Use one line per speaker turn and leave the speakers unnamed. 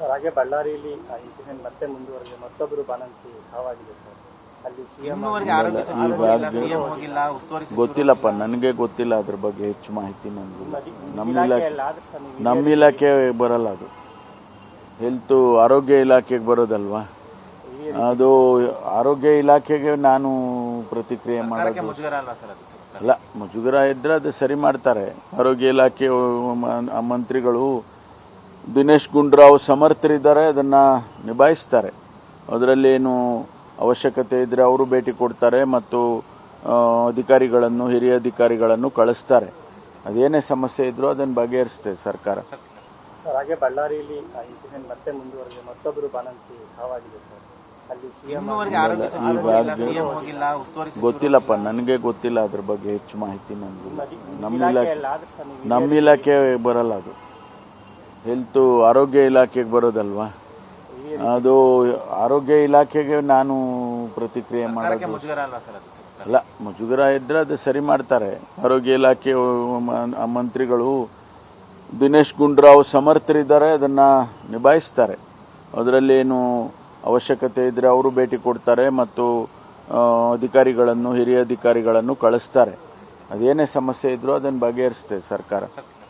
Sir ಹಾಗೆ ಬಳ್ಳಾರಿಯಲ್ಲಿ ಆ ಇನ್ಸಿಡೆಂಟ್ ಮತ್ತೆ ಮುಂದುವರೆದಿದೆ. ಮತ್ತೊಬ್ಬರು ಬಾಣಂತಿ ಸಾವಾಗಿದೆ ಸರ್. ಅಲ್ಲಿ ಸಿಎಂ
ಗೊತ್ತಿಲ್ಲಪ್ಪ ನನಗೆ ಗೊತ್ತಿಲ್ಲ ಅದ್ರ ಬಗ್ಗೆ ಹೆಚ್ಚು ಮಾಹಿತಿ ನನಗೆ ನಮ್ಮ ಇಲಾಖೆ ನಮ್ಮ ಇಲಾಖೆ ಬರಲ್ಲ ಅದು. ಹೆಲ್ತ್ ಆರೋಗ್ಯ ಇಲಾಖೆಗೆ ಬರೋದಲ್ವಾ? ಅದು ಆರೋಗ್ಯ ಇಲಾಖೆಗೆ ನಾನು ಪ್ರತಿಕ್ರಿಯೆ ಮಾಡೋದು
ಮುಜುಗರ ಅಲ್ಲ ಸರ್ ಅದು?
ಅಲ್ಲ ಮುಜುಗರ ಇದ್ರೆ ಅದು ಸರಿ ಮಾಡ್ತಾರೆ. ಆರೋಗ್ಯ ಇಲಾಖೆ ಮ- ಮಂತ್ರಿಗಳು ದಿನೇಶ್ ಗುಂಡ್ರಾವ್ ಸಮರ್ಥರಿದ್ದಾರೆ ಅದನ್ನ ನಿಭಾಯಿಸ್ತಾರೆ. ಅದರಲ್ಲಿ ಏನು ಅವಶ್ಯಕತೆ ಇದ್ರೆ ಅವರು ಭೇಟಿ ಕೊಡ್ತಾರೆ ಮತ್ತು ಅಧಿಕಾರಿಗಳನ್ನು ಹಿರಿಯ ಅಧಿಕಾರಿಗಳನ್ನು ಕಳಿಸ್ತಾರೆ. ಅದೇನೇ ಸಮಸ್ಯೆ ಇದ್ರೂ ಅದನ್ನು ಬಗೆಹರಿಸುತ್ತೆ ಸರ್ಕಾರ.
ಸರ್ ಹಾಗೆ ಬಳ್ಳಾರಿಯಲ್ಲಿ ಇನ್ಸಿಡೆಂಟ್ ಮತ್ತೆ ಮುಂದುವರೆದಿದೆ. ಮತ್ತೊಬ್ಬರು ಬಾಣಂತಿ ಸಾವಾಗಿದೆ ಸರ್. ಅಲ್ಲಿ ಸಿಎಂ
ಗೊತ್ತಿಲ್ಲಪ್ಪ ನನಗೆ ಗೊತ್ತಿಲ್ಲ ಅದ್ರ ಬಗ್ಗೆ ಹೆಚ್ಚು ಮಾಹಿತಿ ನನಗೆ ನಮ್ಮ ಇಲಾಖೆ ನಮ್ಮ ಇಲಾಖೆ ಬರಲ್ಲ ಅದು. ಹೆಲ್ತ್ ಆರೋಗ್ಯ ಇಲಾಖೆಗೆ ಬರೋದಲ್ವಾ? ಅದು ಆರೋಗ್ಯ ಇಲಾಖೆಗೆ ನಾನು ಪ್ರತಿಕ್ರಿಯೆ ಮಾಡೋದು.
ಅಲ್ಲ
ಮುಜುಗರ ಇದ್ರೆ ಅದು ಸರಿ ಮಾಡ್ತಾರೆ. ಆರೋಗ್ಯ ಇಲಾಖೆ ಮಂತ್ರಿಗಳು ದಿನೇಶ್ ಗುಂಡ್ರಾವ್ ಸಮರ್ಥರಿದ್ದಾರೆ ಅದನ್ನ ನಿಭಾಯಿಸ್ತಾರೆ. ಅದರಲ್ಲಿ ಏನು ಅವಶ್ಯಕತೆ ಇದ್ರೆ ಅವರು ಭೇಟಿ ಕೊಡ್ತಾರೆ ಮತ್ತು ಅಧಿಕಾರಿಗಳನ್ನು ಹಿರಿಯ ಅಧಿಕಾರಿಗಳನ್ನು ಕಳಿಸ್ತಾರೆ. ಅದೇನೇ ಸಮಸ್ಯೆ ಇದ್ರೂ ಅದನ್ನು ಬಗೆಹರಿಸ್ತೇವೆ ಸರ್ಕಾರ.